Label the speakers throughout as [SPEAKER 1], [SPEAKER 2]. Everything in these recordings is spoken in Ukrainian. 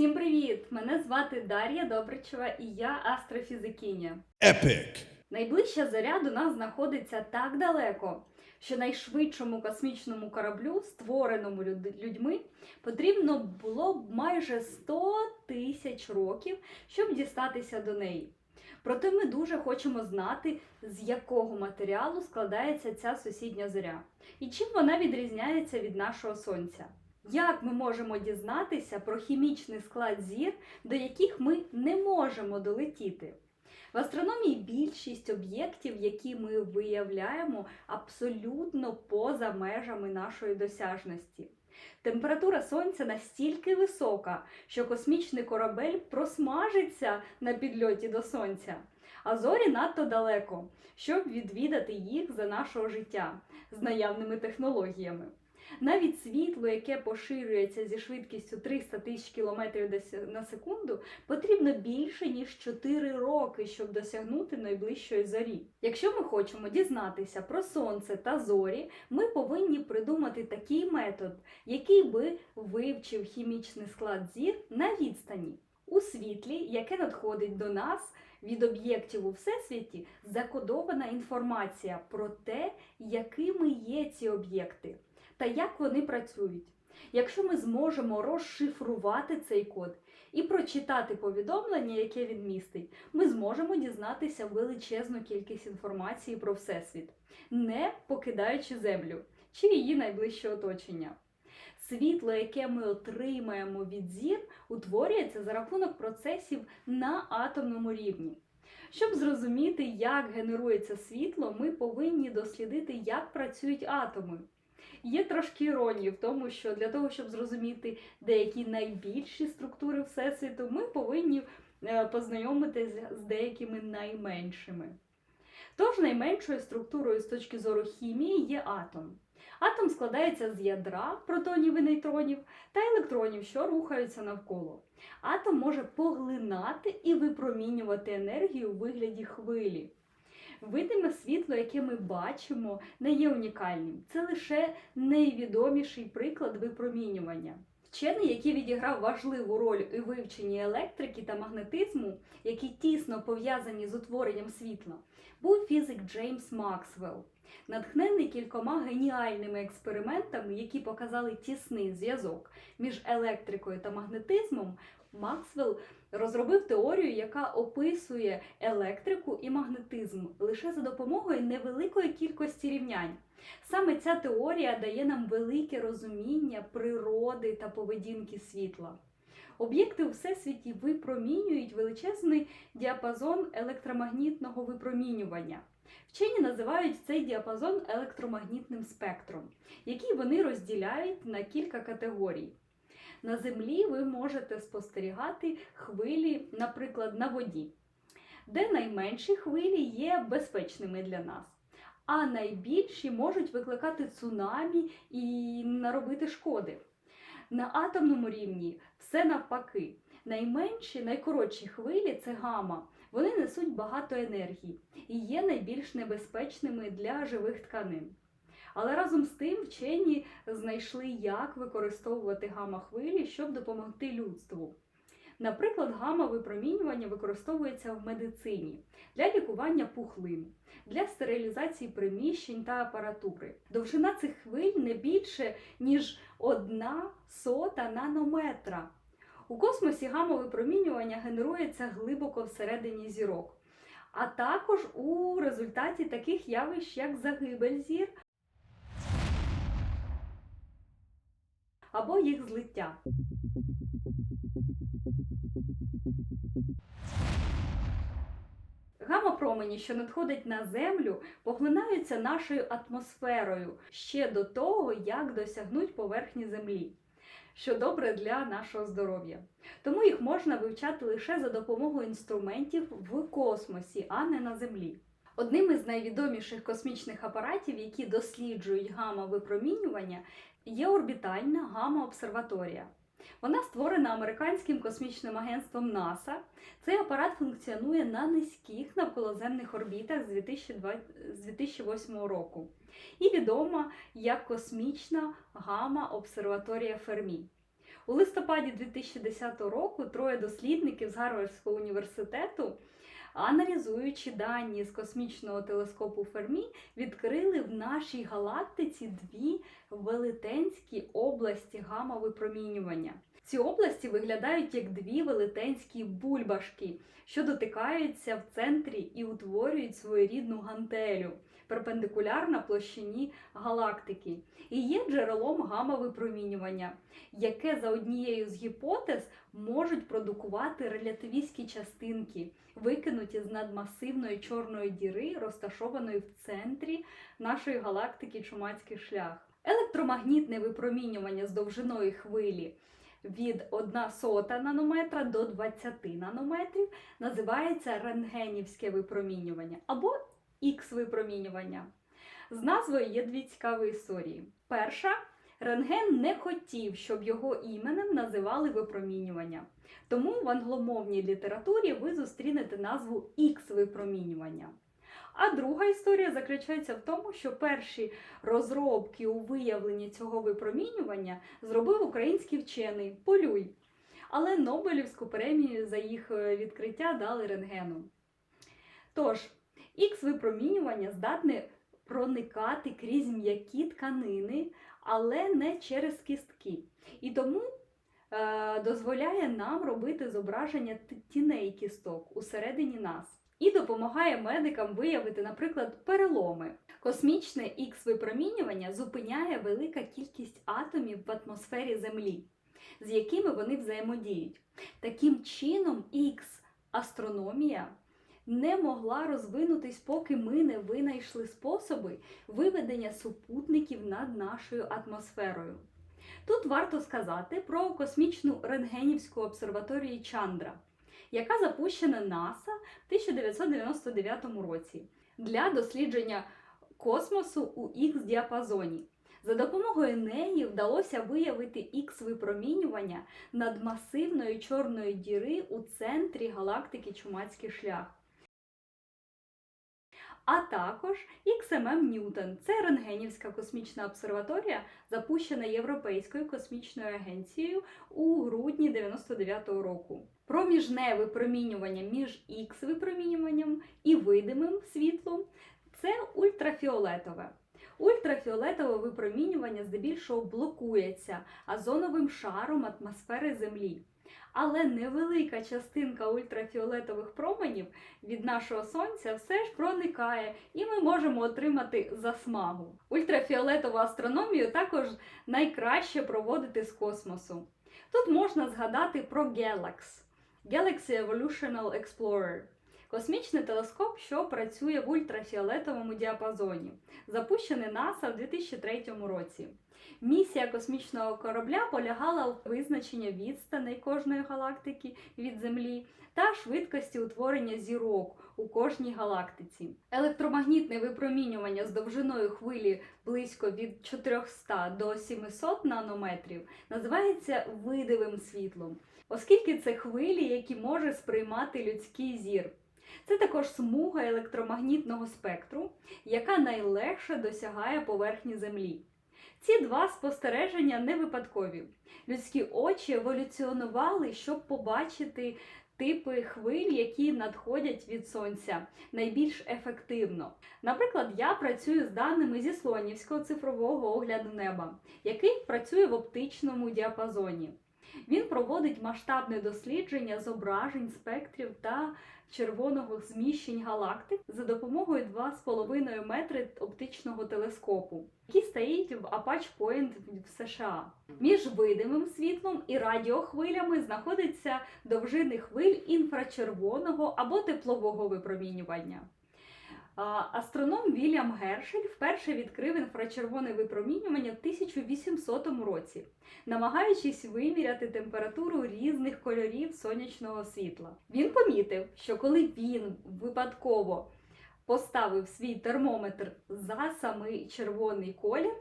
[SPEAKER 1] Всім привіт! Мене звати Дар'я Добричева і я астрофізикиня.
[SPEAKER 2] Epic.
[SPEAKER 1] Найближча зоря до нас знаходиться так далеко, що найшвидшому космічному кораблю, створеному люд- людьми, потрібно було б майже 100 тисяч років, щоб дістатися до неї. Проте ми дуже хочемо знати, з якого матеріалу складається ця сусідня зоря і чим вона відрізняється від нашого сонця. Як ми можемо дізнатися про хімічний склад зір, до яких ми не можемо долетіти? В астрономії більшість об'єктів, які ми виявляємо, абсолютно поза межами нашої досяжності. Температура сонця настільки висока, що космічний корабель просмажиться на підльоті до сонця, а зорі надто далеко, щоб відвідати їх за нашого життя з наявними технологіями. Навіть світло, яке поширюється зі швидкістю 300 тисяч км на секунду, потрібно більше ніж 4 роки, щоб досягнути найближчої зорі. Якщо ми хочемо дізнатися про сонце та зорі, ми повинні придумати такий метод, який би вивчив хімічний склад зір на відстані. У світлі, яке надходить до нас від об'єктів у всесвіті, закодована інформація про те, якими є ці об'єкти та як вони працюють. Якщо ми зможемо розшифрувати цей код і прочитати повідомлення, яке він містить, ми зможемо дізнатися величезну кількість інформації про Всесвіт, не покидаючи Землю чи її найближче оточення. Світло, яке ми отримаємо від зір, утворюється за рахунок процесів на атомному рівні. Щоб зрозуміти, як генерується світло, ми повинні дослідити, як працюють атоми. Є трошки іронії в тому, що для того, щоб зрозуміти деякі найбільші структури Всесвіту, ми повинні е, познайомитися з деякими найменшими. Тож найменшою структурою з точки зору хімії є атом. Атом складається з ядра протонів і нейтронів та електронів, що рухаються навколо. Атом може поглинати і випромінювати енергію у вигляді хвилі. Видиме світло, яке ми бачимо, не є унікальним. Це лише найвідоміший приклад випромінювання. Вчений, який відіграв важливу роль у вивченні електрики та магнетизму, які тісно пов'язані з утворенням світла, був фізик Джеймс Максвелл. Натхнений кількома геніальними експериментами, які показали тісний зв'язок між електрикою та магнетизмом, Максвелл розробив теорію, яка описує електрику і магнетизм лише за допомогою невеликої кількості рівнянь. Саме ця теорія дає нам велике розуміння природи та поведінки світла. Об'єкти у всесвіті випромінюють величезний діапазон електромагнітного випромінювання. Вчені називають цей діапазон електромагнітним спектром, який вони розділяють на кілька категорій. На землі ви можете спостерігати хвилі, наприклад, на воді, де найменші хвилі є безпечними для нас, а найбільші можуть викликати цунамі і наробити шкоди. На атомному рівні все навпаки. Найменші, найкоротші хвилі це гама. Вони несуть багато енергії і є найбільш небезпечними для живих тканин. Але разом з тим вчені знайшли, як використовувати гамма-хвилі, щоб допомогти людству. Наприклад, гамма-випромінювання використовується в медицині для лікування пухлин, для стерилізації приміщень та апаратури. Довжина цих хвиль не більше, ніж одна сота нанометра. У космосі гамма-випромінювання генерується глибоко всередині зірок, а також у результаті таких явищ, як загибель зір або їх злиття. Гамма-промені, що надходять на Землю, поглинаються нашою атмосферою ще до того, як досягнуть поверхні Землі, що добре для нашого здоров'я. Тому їх можна вивчати лише за допомогою інструментів в космосі, а не на Землі. Одним із найвідоміших космічних апаратів, які досліджують гамма-випромінювання, є орбітальна гамма-обсерваторія. Вона створена американським космічним агентством НАСА. Цей апарат функціонує на низьких навколоземних орбітах з 2008 року і відома як космічна гамма-обсерваторія Фермі. У листопаді 2010 року троє дослідників з Гарвардського університету, аналізуючи дані з космічного телескопу Фермі, відкрили в нашій галактиці дві велетенські області гамма-випромінювання. Ці області виглядають як дві велетенські бульбашки, що дотикаються в центрі і утворюють своєрідну гантелю перпендикулярна площині галактики і є джерелом гамма-випромінювання, яке за однією з гіпотез можуть продукувати релятивістські частинки, викинуті з надмасивної чорної діри, розташованої в центрі нашої галактики Чумацький шлях. Електромагнітне випромінювання з довжиною хвилі від 1 сота нанометра до 20 нанометрів називається рентгенівське випромінювання або Х-випромінювання. З назвою є дві цікаві історії. Перша рентген не хотів, щоб його іменем називали випромінювання. Тому в англомовній літературі ви зустрінете назву Х-випромінювання. А друга історія заключається в тому, що перші розробки у виявленні цього випромінювання зробив український вчений Полюй. Але Нобелівську премію за їх е, відкриття дали рентгену. Тож, Х-випромінювання здатне проникати крізь м'які тканини, але не через кістки. І тому е, дозволяє нам робити зображення тіней кісток усередині нас. І допомагає медикам виявити, наприклад, переломи. Космічне Х-випромінювання зупиняє велика кількість атомів в атмосфері Землі, з якими вони взаємодіють. Таким чином, Х-астрономія не могла розвинутись, поки ми не винайшли способи виведення супутників над нашою атмосферою. Тут варто сказати про космічну рентгенівську обсерваторію Чандра, яка запущена НАСА в 1999 році для дослідження космосу у Х-діапазоні. За допомогою неї вдалося виявити Х-випромінювання над масивної чорної діри у центрі галактики Чумацький шлях. А також XMM Ньютон. Це рентгенівська космічна обсерваторія, запущена Європейською космічною агенцією у грудні 99-го року. Проміжне випромінювання між Х-випромінюванням і видимим світлом це ультрафіолетове. Ультрафіолетове випромінювання здебільшого блокується озоновим шаром атмосфери Землі. Але невелика частинка ультрафіолетових променів від нашого сонця все ж проникає, і ми можемо отримати засмагу. Ультрафіолетову астрономію також найкраще проводити з космосу. Тут можна згадати про GALAX Galaxy Evolutional Explorer. Космічний телескоп, що працює в ультрафіолетовому діапазоні, запущений НАСА в 2003 році. Місія космічного корабля полягала у визначенні відстаней кожної галактики від Землі та швидкості утворення зірок у кожній галактиці. Електромагнітне випромінювання з довжиною хвилі близько від 400 до 700 нанометрів називається видивим світлом, оскільки це хвилі, які може сприймати людський зір. Це також смуга електромагнітного спектру, яка найлегше досягає поверхні Землі. Ці два спостереження не випадкові. Людські очі еволюціонували, щоб побачити типи хвиль, які надходять від сонця найбільш ефективно. Наприклад, я працюю з даними зі слонівського цифрового огляду неба, який працює в оптичному діапазоні. Він проводить масштабне дослідження зображень спектрів та червоного зміщень галактик за допомогою 2,5 метри оптичного телескопу, який стоїть в Apache Point в США. Між видимим світлом і радіохвилями знаходиться довжини хвиль інфрачервоного або теплового випромінювання. Астроном Вільям Гершель вперше відкрив інфрачервоне випромінювання в 1800 році, намагаючись виміряти температуру різних кольорів сонячного світла. Він помітив, що коли він випадково поставив свій термометр за самий червоний колір,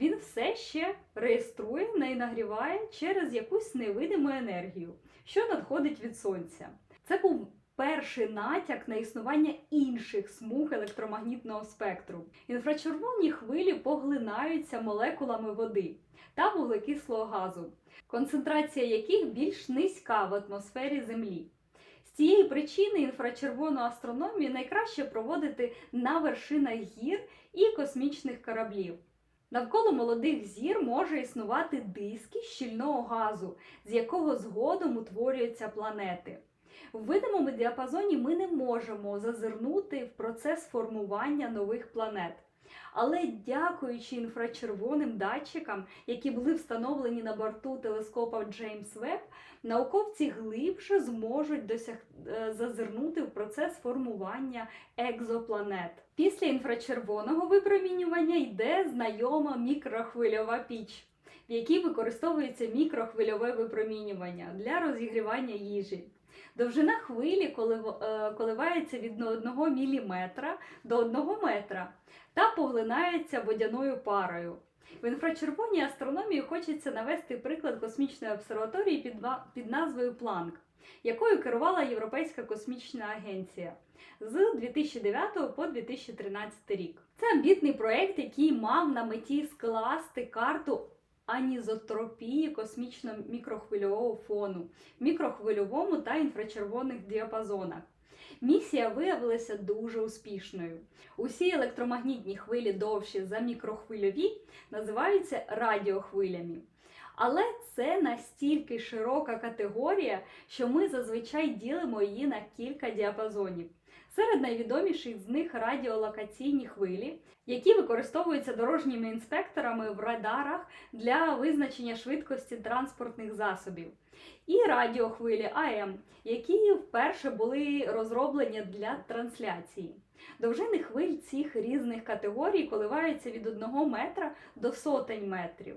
[SPEAKER 1] він все ще реєструє і нагріває через якусь невидиму енергію, що надходить від сонця. Це був перший натяк на існування інших смуг електромагнітного спектру. Інфрачервоні хвилі поглинаються молекулами води та вуглекислого газу, концентрація яких більш низька в атмосфері Землі. З цієї причини інфрачервону астрономію найкраще проводити на вершинах гір і космічних кораблів. Навколо молодих зір може існувати диски щільного газу, з якого згодом утворюються планети. В видимому діапазоні ми не можемо зазирнути в процес формування нових планет. Але дякуючи інфрачервоним датчикам, які були встановлені на борту телескопа Джеймс Веб, науковці глибше зможуть досяг... е, зазирнути в процес формування екзопланет. Після інфрачервоного випромінювання йде знайома мікрохвильова піч, в якій використовується мікрохвильове випромінювання для розігрівання їжі. Довжина хвилі е, коливається від 1 мм до 1 метра та поглинається водяною парою. В інфрачервоній астрономії хочеться навести приклад космічної обсерваторії під, під назвою Планк, якою керувала Європейська космічна агенція з 2009 по 2013 рік. Це амбітний проєкт, який мав на меті скласти карту анізотропії космічно-мікрохвильового фону мікрохвильовому та інфрачервоних діапазонах. Місія виявилася дуже успішною. Усі електромагнітні хвилі довші за мікрохвильові називаються радіохвилями. Але це настільки широка категорія, що ми зазвичай ділимо її на кілька діапазонів. Серед найвідоміших з них радіолокаційні хвилі, які використовуються дорожніми інспекторами в радарах для визначення швидкості транспортних засобів, і радіохвилі АМ, які вперше були розроблені для трансляції. Довжини хвиль цих різних категорій коливаються від 1 метра до сотень метрів.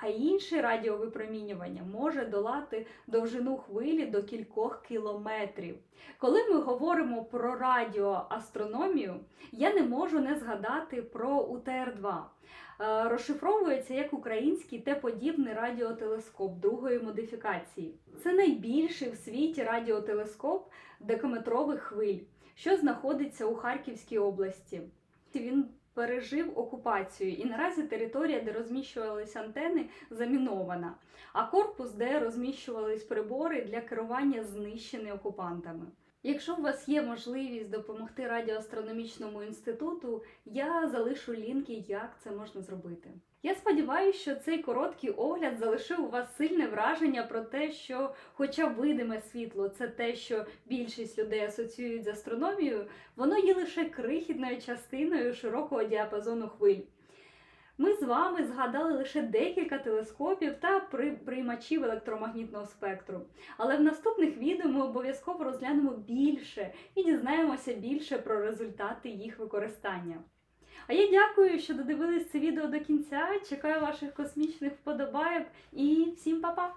[SPEAKER 1] А інше радіовипромінювання може долати довжину хвилі до кількох кілометрів. Коли ми говоримо про радіоастрономію, я не можу не згадати про УТР-2. Е, Розшифровується як український Т-подібний радіотелескоп другої модифікації. Це найбільший в світі радіотелескоп декаметрових хвиль, що знаходиться у Харківській області. Він пережив окупацію, і наразі територія, де розміщувалися антени, замінована, а корпус, де розміщувались прибори для керування знищений окупантами. Якщо у вас є можливість допомогти радіоастрономічному інституту, я залишу лінки, як це можна зробити. Я сподіваюся, що цей короткий огляд залишив у вас сильне враження про те, що, хоча видиме світло, це те, що більшість людей асоціюють з астрономією, воно є лише крихітною частиною широкого діапазону хвиль. Ми з вами згадали лише декілька телескопів та при- приймачів електромагнітного спектру. Але в наступних відео ми обов'язково розглянемо більше і дізнаємося більше про результати їх використання. А я дякую, що додивились це відео до кінця. Чекаю ваших космічних вподобайок і всім па-па!